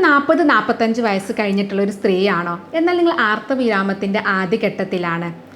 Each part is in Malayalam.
നാൽപ്പത് നാൽപ്പത്തഞ്ച് വയസ്സ് കഴിഞ്ഞിട്ടുള്ള ഒരു സ്ത്രീയാണോ? എന്നാൽ നിങ്ങൾ ആർത്തവിരാമത്തിന്റെ ആദ്യഘട്ടത്തിലാണ്.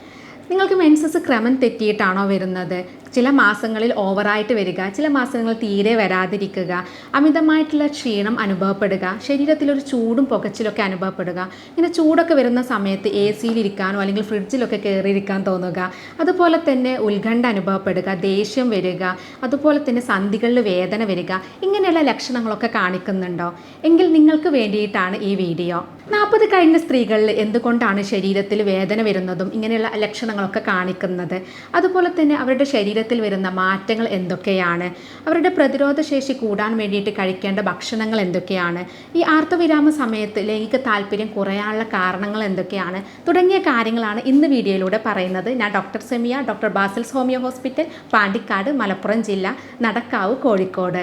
നിങ്ങൾക്ക് മെൻസസ് ക്രമം തെറ്റിയിട്ടാണോ വരുന്നത്? ചില മാസങ്ങളിൽ ഓവറായിട്ട് വരിക ചില മാസങ്ങൾ തീരെ വരാതിരിക്കുക അമിതമായിട്ടുള്ള ക്ഷീണം അനുഭവപ്പെടുക ശരീരത്തിലൊരു ചൂടും പുകച്ചിലൊക്കെ അനുഭവപ്പെടുക ഇങ്ങനെ ചൂടൊക്കെ വരുന്ന സമയത്ത് എ സിയിലിരിക്കാനോ അല്ലെങ്കിൽ ഫ്രിഡ്ജിലൊക്കെ കയറിയിരിക്കാൻ തോന്നുക അതുപോലെ തന്നെ ഉത്കണ്ഠ അനുഭവപ്പെടുക ദേഷ്യം വരിക അതുപോലെ തന്നെ സന്ധികളിൽ വേദന വരിക ഇങ്ങനെയുള്ള ലക്ഷണങ്ങളൊക്കെ കാണിക്കുന്നുണ്ടോ? എങ്കിൽ നിങ്ങൾക്ക് വേണ്ടിയിട്ടാണ് ഈ വീഡിയോ. നാൽപ്പത് കഴിഞ്ഞ സ്ത്രീകളിൽ എന്തുകൊണ്ടാണ് ശരീരത്തിൽ വേദന വരുന്നതും ഇങ്ങനെയുള്ള ലക്ഷണങ്ങളൊക്കെ കാണിക്കുന്നത്? അതുപോലെ തന്നെ അവരുടെ ശരീരത്തിൽ വരുന്ന മാറ്റങ്ങൾ എന്തൊക്കെയാണ്? അവരുടെ പ്രതിരോധ ശേഷി കൂടാൻ വേണ്ടിയിട്ട് കഴിക്കേണ്ട ഭക്ഷണങ്ങൾ എന്തൊക്കെയാണ്? ഈ ആർത്തവിരാമ സമയത്ത് ലൈംഗിക താല്പര്യം കുറയാനുള്ള കാരണങ്ങൾ എന്തൊക്കെയാണ്? തുടങ്ങിയ കാര്യങ്ങളാണ് ഇന്ന് വീഡിയോയിലൂടെ പറയുന്നത്. ഞാൻ doctor Semiya doctor Basil's homeo hospital Pandikkad Malappuram ജില്ല നടക്കാവ് കോഴിക്കോട്.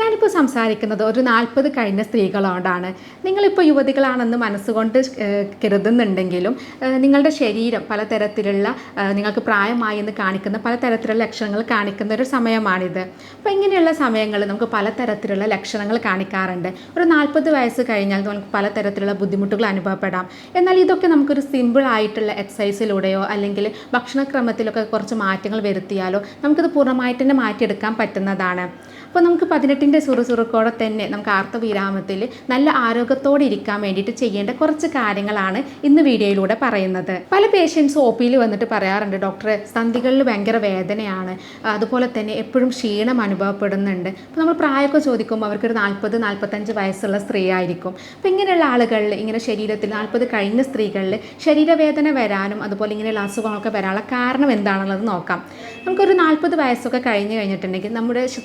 ഞാനിപ്പോൾ സംസാരിക്കുന്നത് ഒരു നാൽപ്പത് കഴിഞ്ഞ സ്ത്രീകളോടാണ്. നിങ്ങളിപ്പോൾ യുവതികളാണെന്ന് മനസ്സുകൊണ്ട് കരുതുന്നുണ്ടെങ്കിലും നിങ്ങളുടെ ശരീരം പലതരത്തിലുള്ള നിങ്ങൾക്ക് പ്രായമായി എന്ന് കാണിക്കുന്ന പലതരത്തിലുള്ള ലക്ഷണങ്ങൾ കാണിക്കുന്ന ഒരു സമയമാണിത്. അപ്പോൾ ഇങ്ങനെയുള്ള സമയങ്ങളിൽ നമുക്ക് പലതരത്തിലുള്ള ലക്ഷണങ്ങൾ കാണിക്കാറുണ്ട്. ഒരു നാൽപ്പത് വയസ്സ് കഴിഞ്ഞാൽ നമുക്ക് പലതരത്തിലുള്ള ബുദ്ധിമുട്ടുകൾ അനുഭവപ്പെടാം. എന്നാൽ ഇതൊക്കെ നമുക്കൊരു സിമ്പിൾ ആയിട്ടുള്ള എക്സസൈസിലൂടെയോ അല്ലെങ്കിൽ ഭക്ഷണക്രമത്തിലൊക്കെ കുറച്ച് മാറ്റങ്ങൾ വരുത്തിയാലോ നമുക്കിത് പൂർണമായിട്ട് തന്നെ മാറ്റിയെടുക്കാൻ പറ്റുന്നതാണ്. അപ്പോൾ നമുക്ക് പതിനെട്ടിന്റെ സുറുസുറുക്കോടെ തന്നെ നമുക്ക് ആർത്തവിരാമത്തിൽ നല്ല ആരോഗ്യത്തോടെ ഇരിക്കാൻ വേണ്ടിയിട്ട് ചെയ്യേണ്ട കുറച്ച് കാര്യങ്ങളാണ് ഇന്ന് വീഡിയോയിലൂടെ പറയുന്നത്. പല പേഷ്യൻസ് ഒ പിയിൽ വന്നിട്ട് പറയാറുണ്ട് ഡോക്ടറെ സന്ധികളിൽ ഭയങ്കര വേദനയാണ്. അതുപോലെ തന്നെ എപ്പോഴും ക്ഷീണം അനുഭവപ്പെടുന്നുണ്ട്. അപ്പോൾ നമ്മൾ പ്രായമൊക്കെ ചോദിക്കുമ്പോൾ അവർക്കൊരു നാൽപ്പത് നാൽപ്പത്തഞ്ച് വയസ്സുള്ള സ്ത്രീ ആയിരിക്കും. അപ്പോൾ ഇങ്ങനെയുള്ള ആളുകളിൽ ഇങ്ങനെ ശരീരത്തിൽ നാൽപ്പത് കഴിഞ്ഞ സ്ത്രീകളിൽ ശരീരവേദന വരാനും അതുപോലെ ഇങ്ങനെയുള്ള അസുഖങ്ങളൊക്കെ വരാനുള്ള കാരണം എന്താണെന്നുള്ളത് നോക്കാം. നമുക്കൊരു നാൽപ്പത് വയസ്സൊക്കെ കഴിഞ്ഞ് കഴിഞ്ഞിട്ടുണ്ടെങ്കിൽ നമ്മുടെ ശ-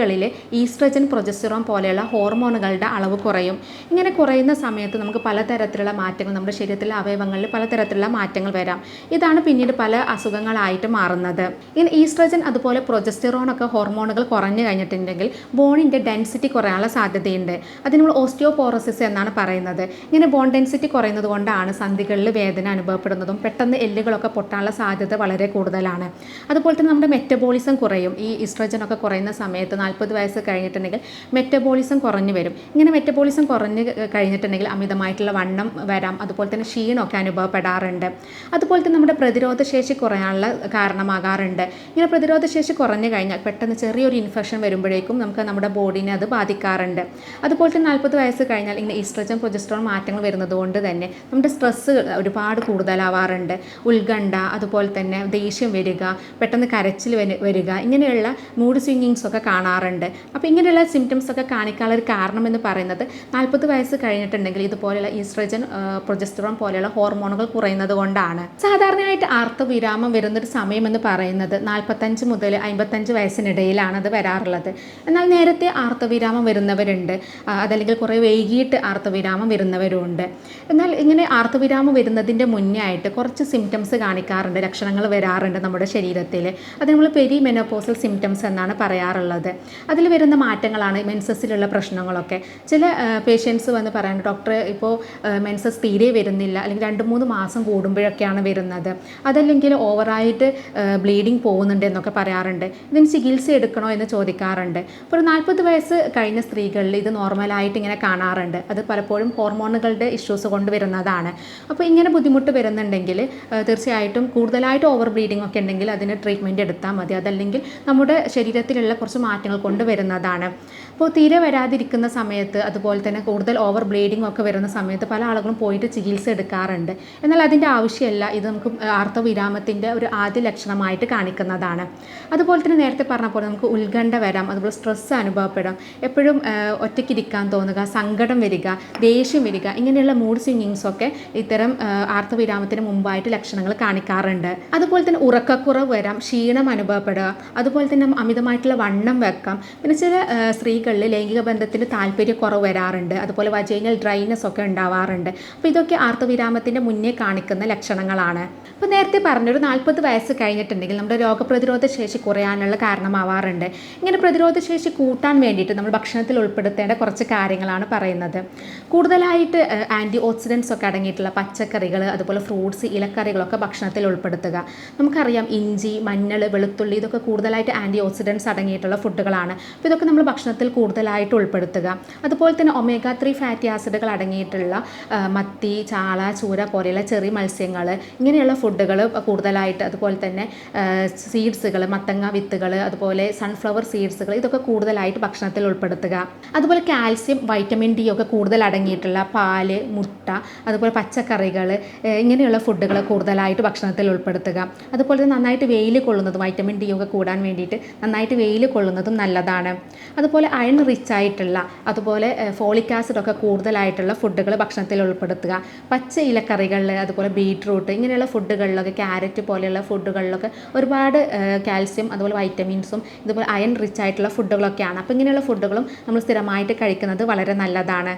സ്ത്രീകളിൽ ഈസ്ട്രജൻ പ്രൊജസ്റ്റിറോൺ പോലെയുള്ള ഹോർമോണുകളുടെ അളവ് കുറയും. ഇങ്ങനെ കുറയുന്ന സമയത്ത് നമുക്ക് പലതരത്തിലുള്ള മാറ്റങ്ങൾ നമ്മുടെ ശരീരത്തിലെ അവയവങ്ങളിൽ പലതരത്തിലുള്ള മാറ്റങ്ങൾ വരാം. ഇതാണ് പിന്നീട് പല അസുഖങ്ങളായിട്ട് മാറുന്നത്. ഇങ്ങനെ ഈസ്ട്രജൻ അതുപോലെ പ്രൊജസ്റ്റിറോൺ ഒക്കെ ഹോർമോണുകൾ കുറഞ്ഞു കഴിഞ്ഞിട്ടുണ്ടെങ്കിൽ ബോണിന്റെ ഡെൻസിറ്റി കുറയാനുള്ള സാധ്യതയുണ്ട്. അത് നമ്മൾ ഓസ്റ്റിയോപോറോസിസ് എന്നാണ് പറയുന്നത്. ഇങ്ങനെ ബോൺ ഡെൻസിറ്റി കുറയുന്നത് കൊണ്ടാണ് സന്ധികളിൽ വേദന അനുഭവപ്പെടുന്നതും പെട്ടെന്ന് എല്ലുകളൊക്കെ പൊട്ടാനുള്ള സാധ്യത വളരെ കൂടുതലാണ്. അതുപോലെ തന്നെ നമ്മുടെ മെറ്റബോളിസം കുറയും. ഈ ഇസ്ട്രജൻ ഒക്കെ കുറയുന്ന സമയത്ത് നാൽപ്പത് വയസ്സ് കഴിഞ്ഞിട്ടുണ്ടെങ്കിൽ മെറ്റബോളിസം കുറഞ്ഞു വരും. ഇങ്ങനെ മെറ്റബോളിസം കുറഞ്ഞ് കഴിഞ്ഞിട്ടുണ്ടെങ്കിൽ അമിതമായിട്ടുള്ള വണ്ണം വരാം. അതുപോലെ തന്നെ ക്ഷീണമൊക്കെ അനുഭവപ്പെടാറുണ്ട്. അതുപോലെ തന്നെ നമ്മുടെ പ്രതിരോധ ശേഷി കുറയാനുള്ള കാരണമാകാറുണ്ട്. ഇങ്ങനെ പ്രതിരോധ ശേഷി കുറഞ്ഞു കഴിഞ്ഞാൽ പെട്ടെന്ന് ചെറിയൊരു ഇൻഫെക്ഷൻ വരുമ്പോഴേക്കും നമുക്ക് നമ്മുടെ ബോഡിനെ അത് ബാധിക്കാറുണ്ട്. അതുപോലെ തന്നെ നാൽപ്പത് വയസ്സ് കഴിഞ്ഞാൽ ഇങ്ങനെ ഈസ്ട്രജൻ പ്രൊജസ്ട്രോൾ മാറ്റങ്ങൾ വരുന്നത് കൊണ്ട് തന്നെ നമ്മുടെ സ്ട്രെസ്സ് ഒരുപാട് കൂടുതലാവാറുണ്ട്. ഉത്കണ്ഠ അതുപോലെ തന്നെ ദേഷ്യം വരിക പെട്ടെന്ന് കരച്ചിൽ വരി- വരിക ഇങ്ങനെയുള്ള മൂഡ് സ്വിങ്ങിങ്സ് ഒക്കെ കാണാറുണ്ട്. അപ്പോൾ ഇങ്ങനെയുള്ള സിംറ്റംസ് ഒക്കെ കാണിക്കാനുള്ള ഒരു കാരണം എന്ന് പറയുന്നത് നാൽപ്പത് വയസ്സ് കഴിഞ്ഞിട്ടുണ്ടെങ്കിൽ ഇതുപോലെയുള്ള ഈസ്ട്രജൻ പ്രൊജസ്ട്രോൺ പോലെയുള്ള ഹോർമോണുകൾ കുറയുന്നത് കൊണ്ടാണ്. സാധാരണയായിട്ട് ആർത്തവിരാമം വരുന്നൊരു സമയം എന്ന് പറയുന്നത് നാൽപ്പത്തഞ്ച് മുതൽ അമ്പത്തഞ്ച് വയസ്സിനിടയിലാണ് അത് വരാറുള്ളത്. എന്നാൽ നേരത്തെ ആർത്തവിരാമം വരുന്നവരുണ്ട്. അതല്ലെങ്കിൽ കുറേ വൈകിട്ട് ആർത്തവിരാമം വരുന്നവരുണ്ട് എന്നാൽ ഇങ്ങനെ ആർത്തവിരാമം വരുന്നതിന്റെ മുന്നേ ആയിട്ട് കുറച്ച് സിംറ്റംസ് കാണിക്കാറുണ്ട്. ലക്ഷണങ്ങൾ വരാറുണ്ട് നമ്മുടെ ശരീരത്തിൽ. അത് നമ്മൾ പെരി മെനോപോസൽ സിംറ്റംസ് എന്നാണ് പറയാറുള്ളത്. അതിൽ വരുന്ന മാറ്റങ്ങളാണ് മെൻസസിലുള്ള പ്രശ്നങ്ങളൊക്കെ. ചില പേഷ്യൻസ് വന്ന് പറയുന്നത് ഡോക്ടർ ഇപ്പോൾ മെൻസസ് തീരെ വരുന്നില്ല. അല്ലെങ്കിൽ രണ്ട് മൂന്ന് മാസം കൂടുമ്പോഴൊക്കെയാണ് വരുന്നത്. അതല്ലെങ്കിൽ ഓവറായിട്ട് ബ്ലീഡിങ് പോകുന്നുണ്ട് എന്നൊക്കെ പറയാറുണ്ട്. ഇതിന് ചികിത്സ എടുക്കണോ എന്ന് ചോദിക്കാറുണ്ട്. ഒരു നാൽപ്പത് വയസ്സ് കഴിഞ്ഞ സ്ത്രീകളിൽ ഇത് നോർമലായിട്ട് ഇങ്ങനെ കാണാറുണ്ട്. അത് പലപ്പോഴും ഹോർമോണുകളുടെ ഇഷ്യൂസ് കൊണ്ട് വരുന്നതാണ് അപ്പോൾ ഇങ്ങനെ ബുദ്ധിമുട്ട് വരുന്നുണ്ടെങ്കിൽ തീർച്ചയായിട്ടും കൂടുതലായിട്ട് ഓവർ ബ്ലീഡിംഗ് ഒക്കെ ഉണ്ടെങ്കിൽ അതിന് ട്രീറ്റ്മെന്റ് എടുത്താൽ മതി. അതല്ലെങ്കിൽ നമ്മുടെ ശരീരത്തിലുള്ള കുറച്ച് മാറ്റങ്ങൾ കൊണ്ട് വരുന്നതാണ് അപ്പോൾ തീരെ വരാതിരിക്കുന്ന സമയത്ത് അതുപോലെ തന്നെ കൂടുതൽ ഓവർ ബ്ലീഡിംഗ് ഒക്കെ വരുന്ന സമയത്ത് പല ആളുകളും പോയിട്ട് ചികിത്സ എടുക്കാറുണ്ട്. എന്നാൽ അതിന്റെ ആവശ്യമില്ല. ഇത് നമുക്ക് ആർത്തവിരാമത്തിന്റെ ഒരു ആദ്യ ലക്ഷണമായിട്ട് കാണിക്കുന്നതാണ്. അതുപോലെ തന്നെ നേരത്തെ പറഞ്ഞ പോലെ നമുക്ക് ഉത്കണ്ഠ വരാം അതുപോലെ സ്ട്രെസ്സ് അനുഭവപ്പെടാം. എപ്പോഴും ഒറ്റയ്ക്കിരിക്കാൻ തോന്നുക സങ്കടം വരിക ദേഷ്യം വരിക ഇങ്ങനെയുള്ള മൂഡ് സ്വിങ്ങിങ്സ് ഒക്കെ ഇത്തരം ആർത്തവിരാമത്തിന് മുമ്പായിട്ട് ലക്ഷണങ്ങൾ കാണിക്കാറുണ്ട്. അതുപോലെ തന്നെ ഉറക്കക്കുറവ് വരാം ക്ഷീണം അനുഭവപ്പെടുക അതുപോലെ തന്നെ അമിതമായിട്ടുള്ള വണ്ണം വെക്കാം. പിന്നെ ചില സ്ത്രീകളിൽ ലൈംഗിക ബന്ധത്തിന് താല്പര്യക്കുറവ് വരാറുണ്ട്. അതുപോലെ വജൈനൽ ഡ്രൈനസ് ഒക്കെ ഉണ്ടാവാറുണ്ട്. അപ്പോൾ ഇതൊക്കെ ആർത്തവിരാമത്തിന്റെ മുന്നേ കാണിക്കുന്ന ലക്ഷണങ്ങളാണ്. അപ്പോൾ നേരത്തെ പറഞ്ഞൊരു നാൽപ്പത് വയസ്സ് കഴിഞ്ഞിട്ടുണ്ടെങ്കിൽ നമ്മുടെ രോഗപ്രതിരോധ ശേഷി കുറയാനുള്ള കാരണമാവാറുണ്ട്. ഇങ്ങനെ പ്രതിരോധ ശേഷി കൂട്ടാൻ വേണ്ടിയിട്ട് നമ്മൾ ഭക്ഷണത്തിൽ ഉൾപ്പെടുത്തേണ്ട കുറച്ച് കാര്യങ്ങളാണ് പറയുന്നത്. കൂടുതലായിട്ട് ആന്റി ഓക്സിഡൻസ് ഒക്കെ അടങ്ങിയിട്ടുള്ള പച്ചക്കറികൾ അതുപോലെ ഫ്രൂട്ട്സ് ഇലക്കറികളൊക്കെ ഭക്ഷണത്തിൽ ഉൾപ്പെടുത്തുക. നമുക്കറിയാം ഇഞ്ചി മഞ്ഞൾ വെളുത്തുള്ളി ഇതൊക്കെ കൂടുതലായിട്ട് ആന്റി ഓക്സിഡൻസ് അടങ്ങിയിട്ടുള്ള ഫുഡുകളാണ്. അപ്പോൾ ഇതൊക്കെ നമ്മൾ ഭക്ഷണത്തിൽ കൂടുതലായിട്ട് ഉൾപ്പെടുത്തുക. അതുപോലെ തന്നെ ഒമേഗ ത്രീ ഫാറ്റി ആസിഡുകൾ അടങ്ങിയിട്ടുള്ള മത്തി ചാള ചൂര പോലെയുള്ള ചെറിയ മത്സ്യങ്ങൾ ഇങ്ങനെയുള്ള ഫുഡുകൾ കൂടുതലായിട്ട് അതുപോലെ തന്നെ സീഡ്സുകൾ മത്തങ്ങ വിത്തുകൾ അതുപോലെ സൺഫ്ലവർ സീഡ്സുകൾ ഇതൊക്കെ കൂടുതലായിട്ട് ഭക്ഷണത്തിൽ ഉൾപ്പെടുത്തുക. അതുപോലെ കാൽസ്യം വൈറ്റമിൻ ഡി ഒക്കെ കൂടുതൽ അടങ്ങിയിട്ടുള്ള പാൽ മുട്ട അതുപോലെ പച്ചക്കറികൾ ഇങ്ങനെയുള്ള ഫുഡുകൾ കൂടുതലായിട്ട് ഭക്ഷണത്തിൽ ഉൾപ്പെടുത്തുക. അതുപോലെ നന്നായിട്ട് വെയിൽ കൊള്ളുന്നതും വൈറ്റമിൻ ഡി ഒക്കെ കൂടാൻ വേണ്ടിയിട്ട് നന്നായിട്ട് വെയിൽ കൊള്ളുന്നതും നല്ലതാണ്. അതുപോലെ അയൺ റിച്ച് ആയിട്ടുള്ള അതുപോലെ ഫോളിക് ആസിഡ് ഒക്കെ കൂടുതലായിട്ടുള്ള ഫുഡുകൾ ഭക്ഷണത്തിൽ ഉൾപ്പെടുത്തുക. പച്ച ഇലക്കറികളിൽ അതുപോലെ ബീട്രൂട്ട് ഇങ്ങനെയുള്ള ഫുഡുകളിലൊക്കെ ക്യാരറ്റ് പോലെയുള്ള ഫുഡുകളിലൊക്കെ ഒരുപാട് കാൽസ്യം അതുപോലെ വൈറ്റമിൻസും ഇതുപോലെ അയൺ റിച്ച് ആയിട്ടുള്ള ഫുഡുകളൊക്കെയാണ് അപ്പോൾ ഇങ്ങനെയുള്ള ഫുഡുകളും നമ്മൾ സ്ഥിരമായിട്ട് കഴിക്കുന്നത് വളരെ നല്ലതാണ്.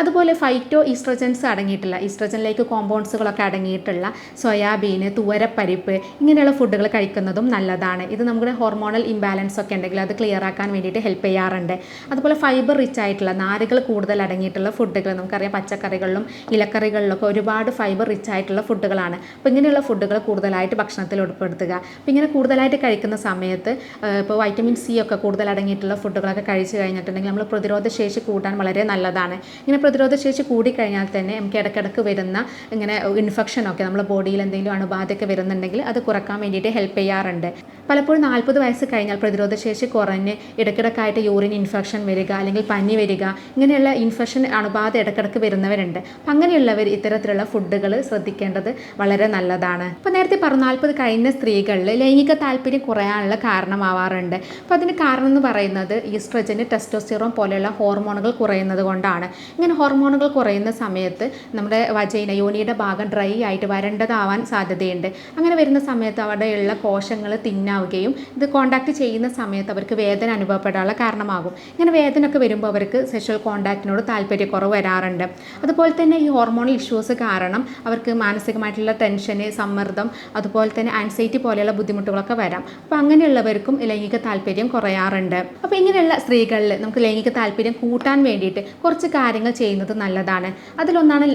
അതുപോലെ ഫൈറ്റോ ഈസ്ട്രജൻസ് അടങ്ങിയിട്ടുള്ള ഈസ്ട്രജനിലേക്ക് കോമ്പൗണ്ട്സുകളൊക്കെ അടങ്ങിയിട്ടുള്ള സോയാബീൻ തുവരപ്പരിപ്പ് ഇങ്ങനെയുള്ള ഫുഡുകൾ കഴിക്കുന്നതും നല്ലതാണ്. ഇത് നമ്മുടെ ഹോർമോണൽ ഇംബാലൻസ് ഒക്കെ ഉണ്ടെങ്കിൽ അത് ക്ലിയർ ആക്കാൻ വേണ്ടിയിട്ട് ഹെൽപ്പ് ചെയ്യാറുണ്ട്. അതുപോലെ ഫൈബർ റിച്ച് ആയിട്ടുള്ള നാരുകൾ കൂടുതൽ അടങ്ങിയിട്ടുള്ള ഫുഡുകൾ നമുക്കറിയാം. പച്ചക്കറികളിലും ഇലക്കറികളിലൊക്കെ ഒരുപാട് ഫൈബർ റിച്ച് ആയിട്ടുള്ള ഫുഡുകളാണ് അപ്പോൾ ഇങ്ങനെയുള്ള ഫുഡുകൾ കൂടുതലായിട്ട് ഭക്ഷണത്തിൽ ഉൾപ്പെടുത്തുക. അപ്പോൾ ഇങ്ങനെ കൂടുതലായിട്ട് കഴിക്കുന്ന സമയത്ത് ഇപ്പോൾ വൈറ്റമിൻ സി ഒക്കെ കൂടുതൽ അടങ്ങിയിട്ടുള്ള ഫുഡുകളൊക്കെ കഴിച്ചു കഴിഞ്ഞിട്ടുണ്ടെങ്കിൽ നമ്മൾ പ്രതിരോധ ശേഷി കൂട്ടാൻ വളരെ നല്ലതാണ്. ഇങ്ങനെ പ്രതിരോധ ശേഷി കൂടിക്കഴിഞ്ഞാൽ തന്നെ നമുക്ക് ഇടയ്ക്കിടയ്ക്ക് വരുന്ന ഇങ്ങനെ ഇൻഫെക്ഷനൊക്കെ നമ്മുടെ ബോഡിയിൽ എന്തെങ്കിലും അണുബാധയൊക്കെ വരുന്നുണ്ടെങ്കിൽ അത് കുറയ്ക്കാൻ വേണ്ടിയിട്ട് ഹെൽപ്പ് ചെയ്യാറുണ്ട്. പലപ്പോഴും നാൽപ്പത് വയസ്സ് കഴിഞ്ഞാൽ പ്രതിരോധ ശേഷി കുറഞ്ഞ് ഇടയ്ക്കിടയ്ക്കായിട്ട് യൂറിൻ ഇൻഫെക്ഷൻ വരിക അല്ലെങ്കിൽ പനി വരിക ഇങ്ങനെയുള്ള ഇൻഫെക്ഷൻ അണുബാധ ഇടയ്ക്കിടയ്ക്ക് വരുന്നവരുണ്ട്. അപ്പം അങ്ങനെയുള്ളവർ ഇത്തരത്തിലുള്ള ഫുഡുകൾ ശ്രദ്ധിക്കേണ്ടത് വളരെ നല്ലതാണ്. അപ്പോൾ നേരത്തെ പറഞ്ഞു നാൽപ്പത് കഴിഞ്ഞ സ്ത്രീകളിൽ ലൈംഗിക താല്പര്യം കുറയാനുള്ള കാരണമാവാറുണ്ട്. അപ്പോൾ അതിന് കാരണം എന്ന് പറയുന്നത് ഈസ്ട്രജന് ടെസ്റ്റോസ്റ്റിറോൺ പോലെയുള്ള ഹോർമോണുകൾ കുറയുന്നത് കൊണ്ടാണ്. ഇങ്ങനെ ഹോർമോണുകൾ കുറയുന്ന സമയത്ത് നമ്മുടെ വജൈന യോനിയുടെ ഭാഗം ഡ്രൈ ആയിട്ട് വരണ്ടതാവാൻ സാധ്യതയുണ്ട്. അങ്ങനെ വരുന്ന സമയത്ത് അവിടെയുള്ള കോശങ്ങൾ തിന്നാവുകയും ഇത് കോണ്ടാക്ട് ചെയ്യുന്ന സമയത്ത് അവർക്ക് വേദന അനുഭവപ്പെടാനുള്ള കാരണമാകും. ഇങ്ങനെ വേദന ഒക്കെ വരുമ്പോൾ അവർക്ക് സെക്ഷൽ കോണ്ടാക്റ്റിനോട് താല്പര്യക്കുറവ് വരാറുണ്ട്. അതുപോലെ തന്നെ ഈ ഹോർമോണൽ ഇഷ്യൂസ് കാരണം അവർക്ക് മാനസികമായിട്ടുള്ള ടെൻഷന് സമ്മർദ്ദം അതുപോലെ തന്നെ ആൻസൈറ്റി പോലെയുള്ള ബുദ്ധിമുട്ടുകളൊക്കെ വരാം. അപ്പോൾ അങ്ങനെയുള്ളവർക്കും ലൈംഗിക താല്പര്യം കുറയാറുണ്ട്. അപ്പോൾ ഇങ്ങനെയുള്ള സ്ത്രീകളിൽ നമുക്ക് ലൈംഗിക താല്പര്യം കൂട്ടാൻ വേണ്ടിയിട്ട് കുറച്ച് കാര്യങ്ങൾ ചെയ്യുന്നത് നല്ലതാണ്. അതിലൊന്നാണ്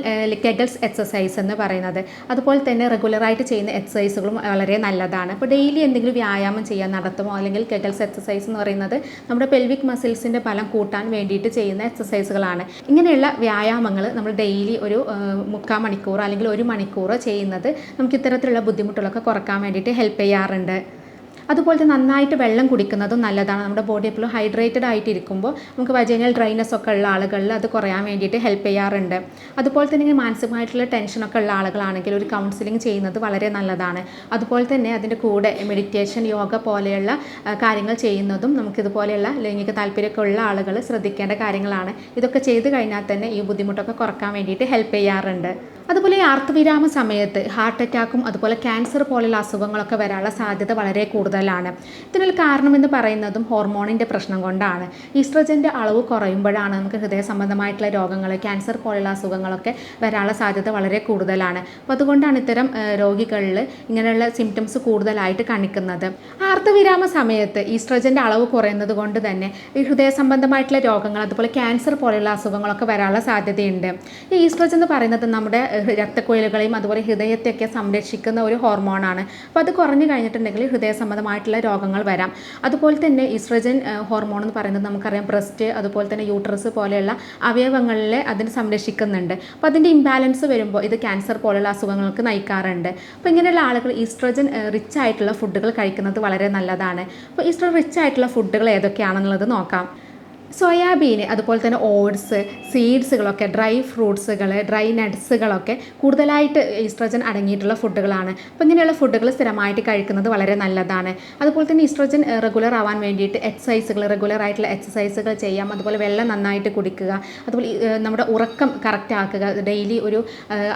കെഗൽസ് എക്സസൈസ് എന്ന് പറയുന്നത്. അതുപോലെ തന്നെ റെഗുലറായിട്ട് ചെയ്യുന്ന എക്സസൈസുകളും വളരെ നല്ലതാണ്. അപ്പോൾ ഡെയിലി എന്തെങ്കിലും വ്യായാമം ചെയ്യാൻ നടത്തുമോ? അല്ലെങ്കിൽ കെഗൽസ് എക്സസൈസ് എന്ന് പറയുന്നത് നമ്മുടെ പെൽവിക് മസിൽസിന്റെ ഫലം കൂട്ടാൻ വേണ്ടിയിട്ട് ചെയ്യുന്ന എക്സസൈസുകളാണ്. ഇങ്ങനെയുള്ള വ്യായാമങ്ങൾ നമ്മൾ ഡെയിലി ഒരു മുക്കാൽ മണിക്കൂർ അല്ലെങ്കിൽ ഒരു മണിക്കൂർ ചെയ്യുന്നത് നമുക്ക് ഇത്തരത്തിലുള്ള ബുദ്ധിമുട്ടുകളൊക്കെ കുറയ്ക്കാൻ വേണ്ടിയിട്ട് ഹെൽപ്പ് ചെയ്യാറുണ്ട്. അതുപോലെ തന്നെ നന്നായിട്ട് വെള്ളം കുടിക്കുന്നതും നല്ലതാണ്. നമ്മുടെ ബോഡി എപ്പോഴും ഹൈഡ്രേറ്റഡ് ആയിട്ട് ഇരിക്കുമ്പോൾ നമുക്ക് വജൈനൽ ഡ്രൈനസ് ഒക്കെ ഉള്ള ആളുകളിൽ അത് കുറയാൻ വേണ്ടിയിട്ട് ഹെൽപ്പ് ചെയ്യാറുണ്ട്. അതുപോലെ തന്നെ മാനസികമായിട്ടുള്ള ടെൻഷനൊക്കെ ഉള്ള ആളുകളാണെങ്കിൽ ഒരു കൗൺസിലിംഗ് ചെയ്യുന്നത് വളരെ നല്ലതാണ്. അതുപോലെ തന്നെ അതിന്റെ കൂടെ മെഡിറ്റേഷൻ യോഗ പോലെയുള്ള കാര്യങ്ങൾ ചെയ്യുന്നതും നമുക്കിതുപോലെയുള്ള ലൈംഗിക താല്പര്യമൊക്കെ ഉള്ള ആളുകൾ ശ്രദ്ധിക്കേണ്ട കാര്യങ്ങളാണ്. ഇതൊക്കെ ചെയ്ത് കഴിഞ്ഞാൽ തന്നെ ഈ ബുദ്ധിമുട്ടൊക്കെ കുറയ്ക്കാൻ വേണ്ടിയിട്ട് ഹെൽപ്പ് ചെയ്യാറുണ്ട്. അതുപോലെ ഈ ആർത്തവിരാമ സമയത്ത് ഹാർട്ട് അറ്റാക്കും അതുപോലെ ക്യാൻസർ പോലെയുള്ള അസുഖങ്ങളൊക്കെ വരാനുള്ള സാധ്യത വളരെ കൂടുതലാണ്. ഇതിനൊരു കാരണമെന്ന് പറയുന്നതും ഹോർമോണിന്റെ പ്രശ്നം കൊണ്ടാണ്. ഈസ്ട്രജന്റെ അളവ് കുറയുമ്പോഴാണ് നമുക്ക് ഹൃദയ സംബന്ധമായിട്ടുള്ള രോഗങ്ങൾ ക്യാൻസർ പോലെയുള്ള അസുഖങ്ങളൊക്കെ വരാനുള്ള സാധ്യത വളരെ കൂടുതലാണ്. അപ്പോൾ അതുകൊണ്ടാണ് ഇത്തരം രോഗികളിൽ ഇങ്ങനെയുള്ള സിംറ്റംസ് കൂടുതലായിട്ട് കാണിക്കുന്നത്. ആർത്തവിരാമ സമയത്ത് ഈസ്ട്രജന്റെ അളവ് കുറയുന്നത് കൊണ്ട് തന്നെ ഈ ഹൃദയ സംബന്ധമായിട്ടുള്ള രോഗങ്ങൾ അതുപോലെ ക്യാൻസർ പോലെയുള്ള അസുഖങ്ങളൊക്കെ വരാനുള്ള സാധ്യതയുണ്ട്. ഈ ഈസ്ട്രജൻ എന്ന് പറയുന്നത് നമ്മുടെ രക്തക്കുഴലുകളെയും അതുപോലെ ഹൃദയത്തെയൊക്കെ സംരക്ഷിക്കുന്ന ഒരു ഹോർമോണാണ്. അപ്പോൾ അത് കുറഞ്ഞു കഴിഞ്ഞിട്ടുണ്ടെങ്കിൽ ഹൃദയ സംബന്ധമായിട്ടുള്ള രോഗങ്ങൾ വരാം. അതുപോലെ തന്നെ ഈസ്ട്രജൻ ഹോർമോൺ എന്ന് പറയുന്നത് നമുക്കറിയാം ബ്രസ്റ്റ് അതുപോലെ തന്നെ യൂട്രസ് പോലെയുള്ള അവയവങ്ങളിലെ അതിന് സംരക്ഷിക്കുന്നുണ്ട്. അപ്പോൾ അതിന്റെ ഇംബാലൻസ് വരുമ്പോൾ ഇത് ക്യാൻസർ പോലെയുള്ള അസുഖങ്ങൾക്ക് നയിക്കാറുണ്ട്. അപ്പോൾ ഇങ്ങനെയുള്ള ആളുകൾ ഈസ്ട്രജൻ റിച്ച് ആയിട്ടുള്ള ഫുഡുകൾ കഴിക്കുന്നത് വളരെ നല്ലതാണ്. അപ്പോൾ ഈസ്ട്രജൻ റിച്ച് ആയിട്ടുള്ള ഫുഡുകൾ ഏതൊക്കെയാണെന്നുള്ളത് നോക്കാം. സോയാബീൻ അതുപോലെ തന്നെ ഓട്സ് സീഡ്സുകളൊക്കെ ഡ്രൈ ഫ്രൂട്ട്സുകൾ ഡ്രൈ നട്ട്സുകളൊക്കെ കൂടുതലായിട്ട് ഈസ്ട്രജൻ അടങ്ങിയിട്ടുള്ള ഫുഡുകളാണ്. അപ്പോൾ ഇങ്ങനെയുള്ള ഫുഡുകൾ സ്ഥിരമായിട്ട് കഴിക്കുന്നത് വളരെ നല്ലതാണ്. അതുപോലെ തന്നെ ഈസ്ട്രജൻ റെഗുലർ ആവാൻ വേണ്ടിയിട്ട് എക്സസൈസുകൾ റെഗുലർ ആയിട്ടുള്ള എക്സസൈസുകൾ ചെയ്യാം. അതുപോലെ വെള്ളം നന്നായിട്ട് കുടിക്കുക. അതുപോലെ നമ്മുടെ ഉറക്കം കറക്റ്റ് ആക്കുക. ഡെയിലി ഒരു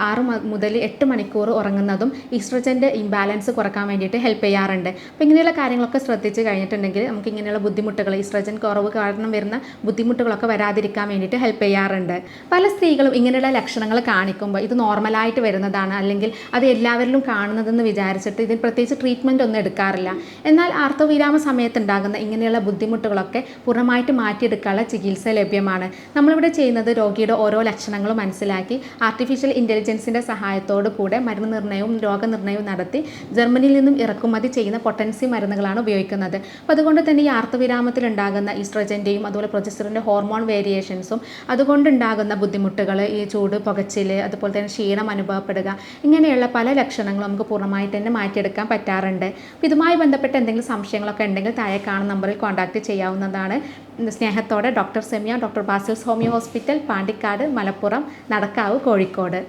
ആറ് മുതൽ എട്ട് മണിക്കൂർ ഉറങ്ങുന്നതും ഈസ്ട്രജന്റെ ഇംബാലൻസ് കുറയ്ക്കാൻ വേണ്ടിയിട്ട് ഹെൽപ്പ് ചെയ്യാറുണ്ട്. അപ്പോൾ ഇങ്ങനെയുള്ള കാര്യങ്ങളൊക്കെ ശ്രദ്ധിച്ച് കഴിഞ്ഞിട്ടുണ്ടെങ്കിൽ നമുക്ക് ഇങ്ങനെയുള്ള ബുദ്ധിമുട്ടുകൾ ഈസ്ട്രജൻ കുറവ് കാരണം വരുന്ന ബുദ്ധിമുട്ടുകളൊക്കെ വരാതിരിക്കാൻ വേണ്ടിയിട്ട് ഹെൽപ്പ് ചെയ്യാറുണ്ട്. പല സ്ത്രീകളും ഇങ്ങനെയുള്ള ലക്ഷണങ്ങൾ കാണിക്കുമ്പോൾ ഇത് നോർമലായിട്ട് വരുന്നതാണ്. അല്ലെങ്കിൽ അത് എല്ലാവരിലും കാണുന്നതെന്ന് വിചാരിച്ചിട്ട് ഇതിന് പ്രത്യേകിച്ച് ട്രീറ്റ്മെന്റ് ഒന്നും എടുക്കാറില്ല. എന്നാൽ ആർത്തവിരാമ സമയത്ത് ഉണ്ടാകുന്ന ഇങ്ങനെയുള്ള ബുദ്ധിമുട്ടുകളൊക്കെ പൂർണമായിട്ട് മാറ്റിയെടുക്കാനുള്ള ചികിത്സ ലഭ്യമാണ്. നമ്മളിവിടെ ചെയ്യുന്നത് രോഗിയുടെ ഓരോ ലക്ഷണങ്ങളും മനസ്സിലാക്കി ആർട്ടിഫിഷ്യൽ ഇന്റലിജൻസിന്റെ സഹായത്തോടു കൂടെ മരുന്ന് നിർണയവും രോഗനിർണയവും നടത്തി ജർമ്മനിയിൽ നിന്നും ഇറക്കുമതി ചെയ്യുന്ന പൊട്ടൻസി മരുന്നുകളാണ് ഉപയോഗിക്കുന്നത്. അപ്പോൾ അതുകൊണ്ട് തന്നെ ഈ ആർത്തവിരാമത്തിൽ ഉണ്ടാകുന്ന ഈസ്ട്രജന്റെയും അതുപോലെ പ്രൊജസ്റ്ററിന്റെ ഹോർമോൺ വേരിയേഷൻസും അതുകൊണ്ടുണ്ടാകുന്ന ബുദ്ധിമുട്ടുകൾ ഈ ചൂട് പുകച്ചിൽ അതുപോലെ തന്നെ ക്ഷീണം അനുഭവപ്പെടുക ഇങ്ങനെയുള്ള പല ലക്ഷണങ്ങളും നമുക്ക് പൂർണമായിട്ട് തന്നെ മാറ്റിയെടുക്കാൻ പറ്റാറുണ്ട്. അപ്പോൾ ഇതുമായി ബന്ധപ്പെട്ട് എന്തെങ്കിലും സംശയങ്ങളൊക്കെ ഉണ്ടെങ്കിൽ താഴെ കാണുന്ന നമ്പറിൽ കോൺടാക്റ്റ് ചെയ്യാവുന്നതാണ്. സ്നേഹത്തോടെ doctor Semiya doctor Basil's homeo hospital Pandikkad Malappuram Nadakkavu Kozhikode.